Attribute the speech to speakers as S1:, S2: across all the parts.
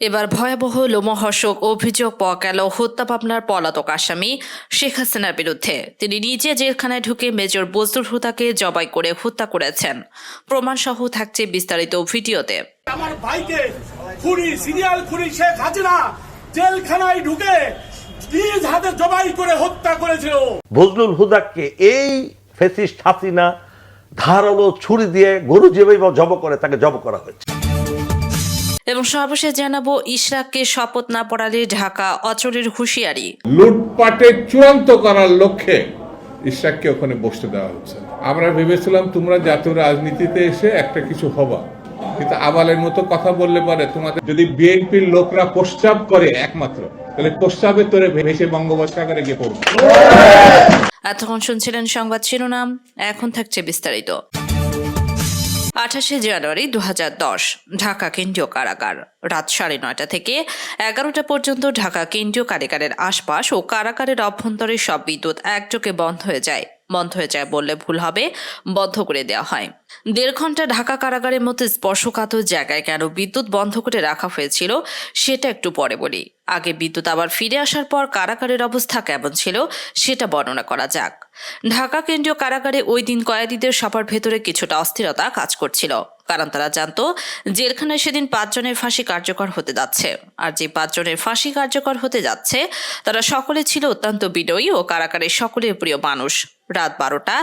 S1: এবার ভয়াবহ লোমহর্ষক অভিযোগ পাওয়া গেল হত্যা মামলার পলাতক আসামি শেখ হাসিনার বিরুদ্ধে। তিনি নিজে জেলখানায় ঢুকে মেজর বজলুল হুদাকে জবাই করে হত্যা করেছেন। প্রমাণসহ থাকছে বিস্তারিত ভিডিওতে।
S2: আমার ভাইকে খুনি সিরিয়াল খুনি শেখ হাসিনা জেলখানায় ঢুকে নিজ হাতে জবাই করে হত্যা করেছিল।
S3: বজলুল হুদাকে এই ফেসিস্ট হাসিনা ধারালো ছুরি দিয়ে গরু যেভাবে জব করে তাকে জব করা হয়েছে।
S1: এবং সর্বশেষ জানাব ইশরাককে শপথ না পড়ালে ঢাকা অচরের হুঁশিয়ারি।
S4: লুটপাটে চূড়ান্ত করার লক্ষ্যে ইশাককে ওখানে বসতে দেওয়া হচ্ছে। আমরা ভেবেছিলাম তোমরা জাতীয় রাজনীতিতে এসে একটা কিছু হবা। কিন্তু আবালের মতো কথা বললে পারে তোমাদের যদি বিএনপির লোকরা প্রস্তাব করে একমাত্র তাহলে প্রস্তাবে তোরে ভেসে বঙ্গোপসাগরে গিয়ে পড়বে।
S1: এতক্ষণ শুনছিলেন সংবাদ শিরোনাম এখন থাকছে বিস্তারিত। আঠাশে জানুয়ারি দু হাজার দশ, ঢাকা কেন্দ্রীয় কারাগার। রাত সাড়ে নয়টা থেকে এগারোটা পর্যন্ত ঢাকা কেন্দ্রীয় কারাগারের আশপাশ ও কারাগারের অভ্যন্তরে সব বিদ্যুৎ একযোগে বন্ধ হয়ে যায়। বন্ধ হয়ে যায় বললে ভুল হবে, বন্ধ করে দেওয়া হয়। দেড় ঘণ্টা ঢাকা কারাগারের মতো স্পর্শকাতর জায়গায় কেন বিদ্যুৎ বন্ধ করে রাখা হয়েছিল, সেটা একটু পরে বলি। আগে বিদ্যুৎ আবার ফিরে আসার পর কারাগারের অবস্থা কেমন ছিল, সেটা বর্ণনা করা যাক। ঢাকা কেন্দ্রীয় কারাগারে ওই দিন কয়েদিদের সবার ভেতরে কিছুটা অস্থিরতা কাজ করছিল। কারণ তারা জানতো জেলখানায় সেদিন পাঁচজনের ফাঁসি কার্যকর হতে যাচ্ছে। আর যে পাঁচজনের ফাঁসি কার্যকর হতে যাচ্ছে, তারা সকলে ছিল অত্যন্ত বিনয়ী ও কারাগারের সকলের প্রিয় মানুষ। রাত বারোটা,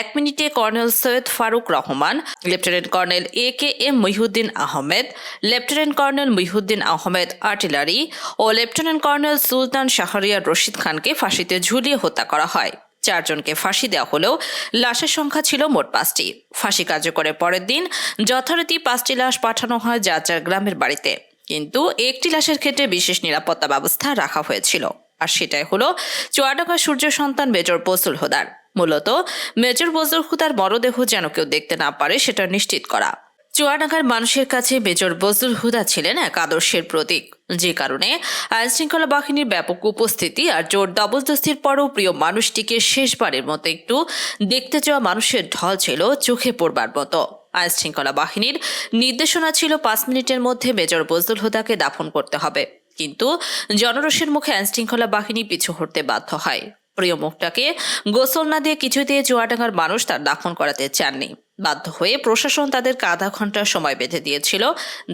S1: এক মিনিটে colonel Syed Farooq Rahman, lieutenant colonel A K M Mohiuddin Ahmed, lieutenant colonel Mohiuddin Ahmed artillery O lieutenant colonel Sultan Shahriar Rashid খানকে ফাঁসিতে ঝুলিয়ে হত্যা করা হয়। চারজনকে ফাঁসি দেওয়া হলেও লাশের সংখ্যা ছিল মোট পাঁচটি। ফাঁসি কার্যকরের পরের দিন যথারীতি পাঁচটি লাশ পাঠানো হয় যার গ্রামের বাড়িতে। কিন্তু একটি লাশের ক্ষেত্রে বিশেষ নিরাপত্তা ব্যবস্থা রাখা হয়েছিল। আর সেটাই হলো চুয়াডাঙ্গা সূর্য সন্তান মেজর বসুল হোদার। মূলত মেজর বজলুল হুদার মরদেহ যেন কেউ দেখতে না পারে সেটা নিশ্চিত করা। চুয়াডাঙ্গার মানুষের কাছে মেজর বজলুল হুদা ছিলেন এক আদর্শের প্রতীক। যে কারণে আইনশৃঙ্খলা বাহিনীর ব্যাপক উপস্থিতি আর জোর জবরদস্তির পরও প্রিয় মানুষটিকে শেষবারের মতো একটু দেখতে যাওয়া মানুষের ঢল ছিল চোখে পড়বার মতো। আইনশৃঙ্খলা বাহিনীর নির্দেশনা ছিল পাঁচ মিনিটের মধ্যে মেজর বজলুল হুদাকে দাফন করতে হবে। কিন্তু জনরোষের মুখে আইনশৃঙ্খলা বাহিনী পিছু হটতে বাধ্য হয়। প্রিয় মুখটাকে গোসল না দিয়ে কিছুতে চুয়াডাঙ্গার মানুষ তার দাফন করাতে চাননি। বাধ্য হয়ে প্রশাসন তাদেরকে আধা ঘণ্টা সময় বেঁধে দিয়েছিল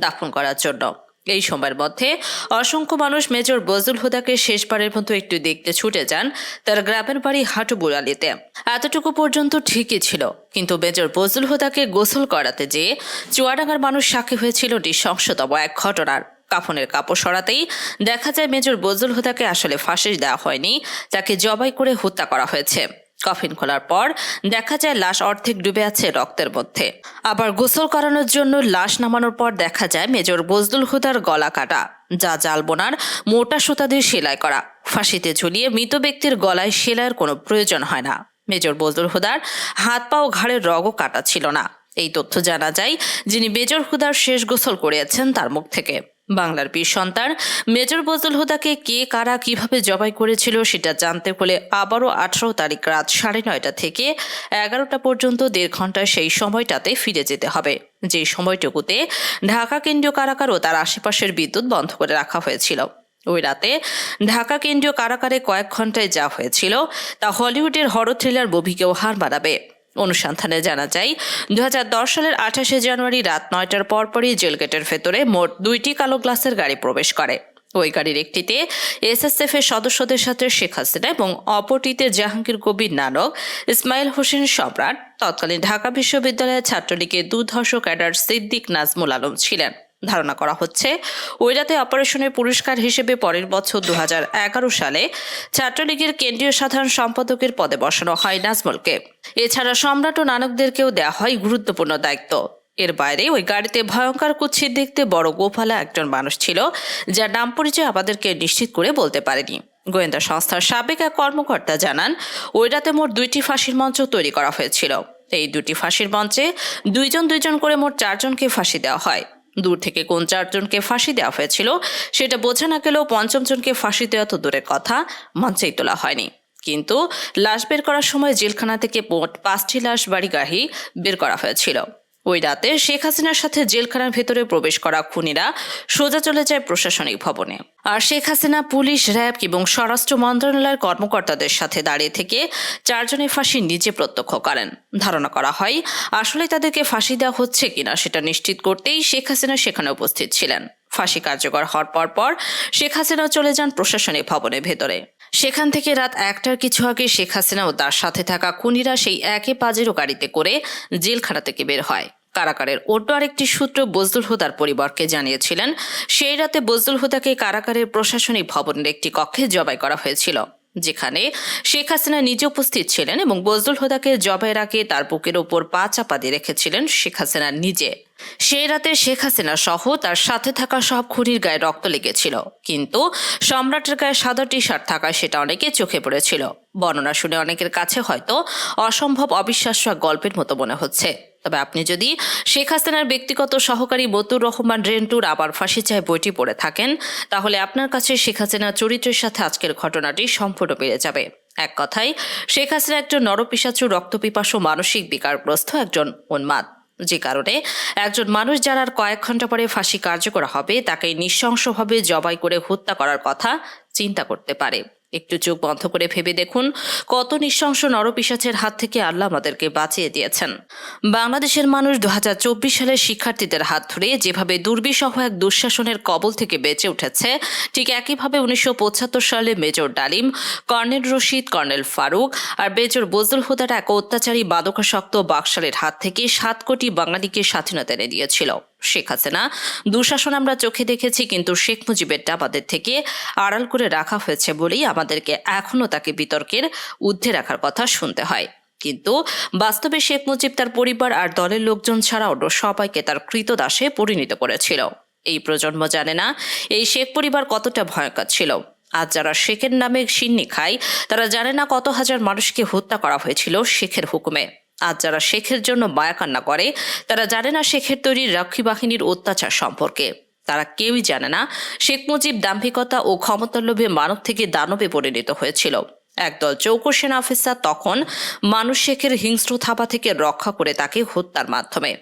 S1: দাফন করার জন্য। এই সময়ের মধ্যে অসংখ্য মানুষ মেজর বজুল হুদাকে শেষবারের মতো একটু দেখতে ছুটে যান তার গ্রামের বাড়ি হাটু বুড়ালিতে এতটুকু পর্যন্ত ঠিকই ছিল, কিন্তু মেজর বজুল হুদাকে গোসল করাতে যেয়ে চুয়াডাঙ্গার মানুষ সাক্ষী হয়েছিল নৃশংসতম এক ঘটনার। কাফনের কাপড় সরাতেই দেখা যায় মেজর বজুল হুদাকে আসলে ফাঁসি দেওয়া হয়নি, তাকে জবাই করে হত্যা করা হয়েছে। কফিন খোলার পর দেখা যায় লাশ অর্ধেক ডুবে আছে রক্তের মধ্যে। আবার গোসল করানোর জন্য লাশ নামানোর পর দেখা যায় মেজর বজলুল হুদার গলা কাটা, যা জালবোনার মোটা সুতা দিয়ে সেলাই করা। ফাঁসিতে ঝুলিয়ে মৃত ব্যক্তির গলায় সেলাইয়ের কোনো প্রয়োজন হয় না। মেজর বজদুল হুদার হাত পা ও ঘাড়ের রগও কাটা ছিল না। এই তথ্য জানা যায়, যিনি মেজর হুদার শেষ গোসল করিয়েছেন তার মুখ থেকে। বাংলার বীর সন্তান। মেজর বজল হুদাকে কে, কারা, কীভাবে জবাই করেছিল সেটা জানতে হলে আবারও আঠারো তারিখ রাত সাড়ে নয়টা থেকে এগারোটা পর্যন্ত দেড় ঘণ্টা সেই সময়টাতে ফিরে যেতে হবে। যে সময়টুকুতে ঢাকা কেন্দ্রীয় কারাগার ও তার আশেপাশের বিদ্যুৎ বন্ধ করে রাখা হয়েছিল। ওই রাতে ঢাকা কেন্দ্রীয় কারাগারে কয়েক ঘন্টায় যা হয়েছিল, তা হলিউডের হর থ্রিলার মুভিকেও হার মানাবে। অনুসন্ধানে জানা যায় দু হাজার দশ সালের আঠাশে জানুয়ারি রাত নয়টার পরপরই জেলগেটের ভেতরে মোট দুইটি কালো গ্লাসের গাড়ি প্রবেশ করে। ওই গাড়ির একটিতে এসএসএফ এর সদস্যদের সাথে শেখ হাসিনা এবং অপরটিতে জাহাঙ্গীর কবির নানক, ইসমাইল হোসেন সম্রাট, তৎকালীন ঢাকা বিশ্ববিদ্যালয়ের ছাত্রলীগের দুর্ধর্ষ ক্যাডার সিদ্দিক নাজমুল আলম ছিলেন। ধারণা করা হচ্ছে। ওই রাতে অপারেশনের পুরস্কার হিসেবে পরের বছর দু হাজার এগারো সালে ছাত্রলীগের কেন্দ্রীয় সাধারণ সম্পাদকের পদে বসানো হয় নাজমলকে। এছাড়া সম্রাট ও নানকদেরকেও দেওয়া হয় গুরুত্বপূর্ণ দায়িত্ব। এর বাইরে ওই গাড়িতে ভয়ঙ্কর কুচ্ছির দেখতে বড় গোফালা একজন মানুষ ছিল, যার নাম পরিচয় আমাদেরকে নিশ্চিত করে বলতে পারেনি। গোয়েন্দা সংস্থার সাবেক এক কর্মকর্তা জানান ওই রাতে মোট দুইটি ফাঁসির মঞ্চ তৈরি করা হয়েছিল। এই দুটি ফাঁসির মঞ্চে দুইজন দুইজন করে মোট চারজনকে ফাঁসি দেওয়া হয়। দূর থেকে কোন চারজনকে ফাঁসি দেওয়া হয়েছিল সেটা বোঝা না গেলেও পঞ্চম জনকে ফাঁসি দেওয়া তো দূরের কথা, মঞ্চেই তোলা হয়নি। কিন্তু লাশ বের করার সময় জেলখানা থেকে পাঁচটি লাশ বাড়িগাহী বের করা হয়েছিল। ওই রাতে শেখ হাসিনার সাথে জেলখানার ভেতরে প্রবেশ করা খুনিরা সোজা চলে যায় প্রশাসনিক ভবনে। আর শেখ হাসিনা পুলিশ, র্যাব এবং স্বরাষ্ট্র মন্ত্রণালয়ের কর্মকর্তাদের সাথে দাঁড়িয়ে থেকে চারজনের ফাঁসি নিজে প্রত্যক্ষ করেন। ধারণা করা হয়, আসলে তাদেরকে ফাঁসি দেওয়া হচ্ছে কিনা সেটা নিশ্চিত করতেই শেখ হাসিনা সেখানে উপস্থিত ছিলেন। ফাঁসি কার্যকর হওয়ার পর পর শেখ হাসিনা চলে যান প্রশাসনিক ভবনের ভেতরে। সেখান থেকে রাত একটার কিছু আগে শেখ হাসিনা ও তার সাথে থাকা খুনিরা সেই একই পাজেরও গাড়িতে করে জেলখানা থেকে বের হয়। কারাগারের। অন্য আরেকটি সূত্র বজলুল হুদার পরিবারকে জানিয়েছিলেন, সেই রাতে বজলুল হুদাকে কারাগারের প্রশাসনিক ভবনের একটি কক্ষে জবাই করা হয়েছিল, যেখানে শেখ হাসিনা নিজে উপস্থিত ছিলেন এবং বজলুল হুদাকে জবাই রাখে তার বুকের ওপর পা চাপা দিয়ে রেখেছিলেন শেখ হাসিনা নিজে। সেই রাতে শেখ হাসিনা সহ তার সাথে থাকা সব খুনির গায়ে রক্ত লেগেছিল, কিন্তু সম্রাটের গায়ে সাদা টি শার্ট থাকায় সেটা অনেকে চোখে পড়েছিল। বর্ণনা শুনে অনেকের কাছে হয়তো অসম্ভব অবিশ্বাস্য গল্পের মতো মনে হচ্ছে। তবে আপনি যদি শেখ হাসিনার ব্যক্তিগত সহকারী বতুর রহমান রেন্টুর আবার ফাঁসি চায় বইটি পড়ে থাকেন, তাহলে আপনার কাছে শেখ হাসিনার চরিত্রের সাথে আজকের ঘটনাটি সম্পূর্ণ বেড়ে যাবে। এক কথায়, শেখ হাসিনা একজন নরপিসাচু রক্তপিপাসু, মানসিক বিকারগ্রস্ত একজন উন্মাদ। যে কারণে একজন মানুষ যার কয়েক ঘণ্টা পরে ফাঁসি কার্যকর হবে তাকে নৃশংসভাবে জবাই করে হত্যা করার কথা চিন্তা করতে পারে। একটু চোখ বন্ধ করে ভেবে দেখুন কত নৃশংস নরপিসাচের হাত থেকে আল্লাহ আমাদেরকে বাঁচিয়ে দিয়েছেন। বাংলাদেশের মানুষ দু হাজার চব্বিশ সালের শিক্ষার্থীদের হাত ধরে যেভাবে দুর্বিসহ এক দুঃশাসনের কবল থেকে বেঁচে উঠেছে, ঠিক একইভাবে উনিশশো পঁচাত্তর সালে major Dalim, colonel Rashid, colonel Farooq আর মেজর বজলুল হুদার এক অত্যাচারী বাদকাসক্ত বাকশালের হাত থেকে সাত কোটি বাঙালিকে স্বাধীনতা এনে দিয়েছিল। শেখ হাসিনা। দুঃশাসন আমরা চোখে দেখেছি, কিন্তু শেখ মুজিবের আমাদের থেকে আড়াল করে রাখা হয়েছে বলেই আমাদেরকে এখনও তাকে বিতর্কের ঊর্ধ্বে রাখার কথা শুনতে হয়। কিন্তু বাস্তবে শেখ মুজিব তার পরিবার আর দলের লোকজন ছাড়া অন্য সবাইকে তার কৃতদাসে পরিণত করেছিল। এই প্রজন্ম জানে না এই শেখ পরিবার কতটা ভয়ঙ্কর ছিল। আজ যারা শেখের নামে সিন্নি খায়, তারা জানে না কত হাজার মানুষকে হত্যা করা হয়েছিল শেখের হুকুমে। আজ যারা শেখের জন্য মায়া কান্না করে, তারা জানে না শেখের তৈরি রক্ষী বাহিনীর অত্যাচার সম্পর্কে। তারা কেউই জানে না শেখ মুজিব দাম্ভিকতা ও ক্ষমতার লোভে মানব থেকে দানবে পরিণত হয়েছিল। একদল চৌকো সেনা অফিসার তখন মানুষ শেখের হিংস্র থাবা থেকে রক্ষা করে তাকে হত্যার মাধ্যমে।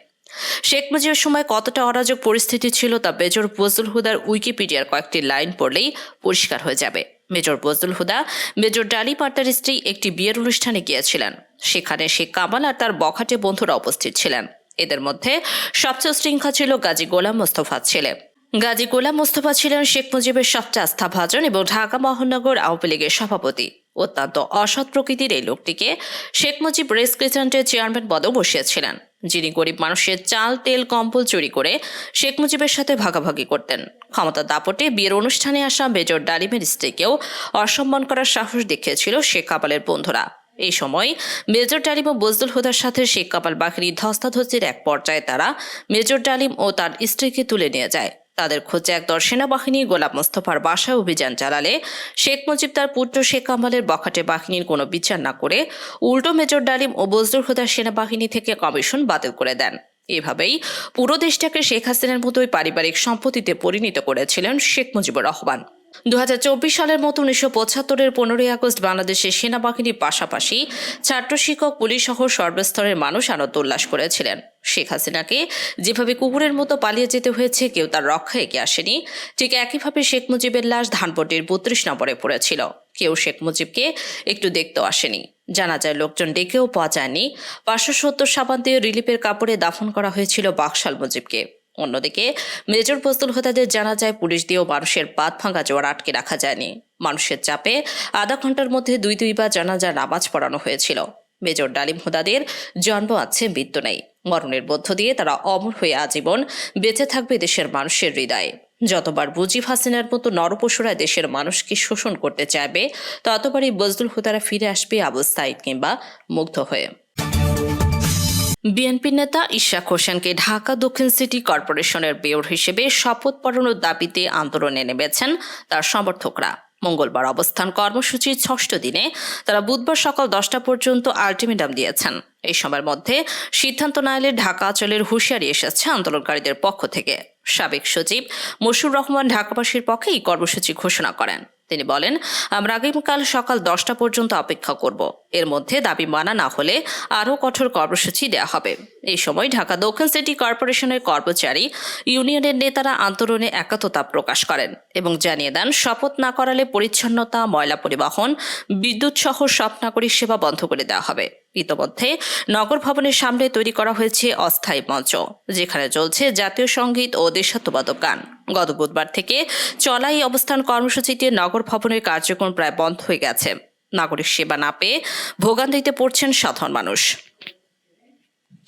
S1: শেখ মুজিবের সময় কতটা অরাজক পরিস্থিতি ছিল তা মেজর বজলুল হুদার উইকিপিডিয়ার কয়েকটি লাইন পড়লেই পরিষ্কার হয়ে যাবে। মেজর বজলুল হুদা, মেজর ডালি পার্টার স্ত্রী একটি বিয়ের অনুষ্ঠানে গিয়েছিলেন। সেখানে শেখ কামাল আর তার বখাটে বন্ধুরা উপস্থিত ছিলেন। এদের মধ্যে সবচেয়ে শৃঙ্খলা ছিল গাজী গোলাম মোস্তফা ছেলে। গাজী গোলাম মোস্তফা ছিলেন শেখ মুজিবের সবচেয়ে আস্থাভাজন এবং ঢাকা মহানগর আওয়ামী লীগের সভাপতি। অত্যন্ত অসৎ প্রকৃতির এই লোকটিকে শেখ মুজিব রেস ক্রিসেন্টের চেয়ারম্যান পদেও বসিয়েছিলেন। যিনি গরিব মানুষের চাল, তেল, কম্বল চুরি করে শেখ মুজিবের সাথে ভাগাভাগি করতেন। ক্ষমতা দাপটে বিয়ের অনুষ্ঠানে আসা মেজর ডালিমের স্ত্রীকেও অসম্মান করার সাহস দেখিয়েছিল শেখ কাপালের বন্ধুরা। এই সময় মেজর ডালিম ও বজদুল হুদার সাথে শেখ কাপাল বাহিনীর ধস্তাধস্তির এক পর্যায়ে তারা মেজর ডালিম ও তার স্ত্রীকে তুলে নিয়ে যায়। তাদের খোঁজে একদল সেনাবাহিনী গোলাপ মোস্তফার বাসায় অভিযান চালালে শেখ মুজিব তার পুত্র শেখ কামালের বখাটে বাহিনীর কোনো বিচার না করে উল্টো মেজর ডালিম ও বজরুল হুদার সেনাবাহিনী থেকে কমিশন বাতিল করে দেন। এভাবেই পুরো দেশটাকে শেখ হাসিনার মতোই পারিবারিক সম্পত্তিতে পরিণত করেছিলেন শেখ মুজিবুর রহমান। দু হাজার চব্বিশ সালের মতো উনিশশো পঁচাত্তরের পনেরোই আগস্ট বাংলাদেশের সেনাবাহিনীর পাশাপাশি ছাত্র শিক্ষক, পুলিশ সহ সর্বস্তরের মানুষ আনন্দ উল্লাস করেছিলেন। শেখ হাসিনাকে যেভাবে কুকুরের মতো পালিয়ে যেতে হয়েছে, কেউ তার রক্ষা এগিয়ে আসেনি। ঠিক একইভাবে শেখ মুজিবের লাশ ধানপটির বত্রিশ নম্বরে পড়েছিল। কেউ শেখ মুজিবকে একটু দেখতেও আসেনি। জানা যায় লোকজন ডেকেও পাওয়া যায়নি। পাঁচশো সত্তর সাবান দিয়ে রিলিফের কাপড়ে দাফন করা হয়েছিল বাকশাল মুজিবকে। অন্যদিকে মেজর বস্তুল হোতাদের জানা যায় পুলিশ দিয়েও মানুষের পাত ভাঙা জোয়ার আটকে রাখা যায়নি। মানুষের চাপে আধা ঘণ্টার মধ্যে দুই দুইবার জানাজা নামাজ পড়ানো হয়েছিল। মেজর ডালিম হোদাদের জন্ম আছে, মৃত্যু নেই। মরণের মধ্য দিয়ে তারা অমর হয়ে আজীবন বেঁচে থাকবে দেশের মানুষের হৃদয়ে। যতবার বুজিব হাসিনার মতো নরপশুরা দেশের মানুষকে শোষণ করতে চাইবে, ততবারই বজলুল হুদারা ফিরে আসবে আবু সাইদ কিংবা মুগ্ধ হয়ে। বিএনপি নেতা ইশাক হোসেনকে ঢাকা দক্ষিণ সিটি কর্পোরেশনের মেয়র হিসেবে শপথ পড়ানোর দাবিতে আন্দোলনে নেমেছেন তার সমর্থকরা। মঙ্গলবার অবস্থান কর্মসূচির ষষ্ঠ দিনে তারা বুধবার সকাল দশটা পর্যন্ত আলটিমেটাম দিয়েছেন। এই সময়ের মধ্যে সিদ্ধান্ত না এলে ঢাকা অঞ্চলের হুঁশিয়ারি এসেছে আন্দোলনকারীদের পক্ষ থেকে। সাবেক সচিব মশুর রহমান ঢাকাবাসীর পক্ষে এই কর্মসূচি ঘোষণা করেন। তিনি বলেন, আমরা আগামীকাল সকাল দশটা পর্যন্ত অপেক্ষা করব। এর মধ্যে দাবি মানা না হলে আরও কঠোর কর্মসূচি দেওয়া হবে। এই সময় ঢাকা দক্ষিণ সিটি কর্পোরেশনের কর্মচারী ইউনিয়নের নেতারা আন্দোলনে একাততা প্রকাশ করেন এবং জানিয়ে দেন, শপথ না করালে পরিচ্ছন্নতা, ময়লা পরিবহন, বিদ্যুৎ সহ সব নাগরিক সেবা বন্ধ করে দেওয়া হবে। ইতোমধ্যে নগর ভবনের সামনে তৈরি করা হয়েছে অস্থায়ী মঞ্চ, যেখানে চলছে জাতীয় সংগীত ও দেশাত্মবাদক গান। গত বুধবার থেকে চলাই অবস্থান কর্মসূচিতে নগর ভবনের কার্যক্রম প্রায় বন্ধ হয়ে গেছে। নাগরিক সেবা না পেয়ে ভোগান্তিতে পড়ছেন সাধারণ মানুষ।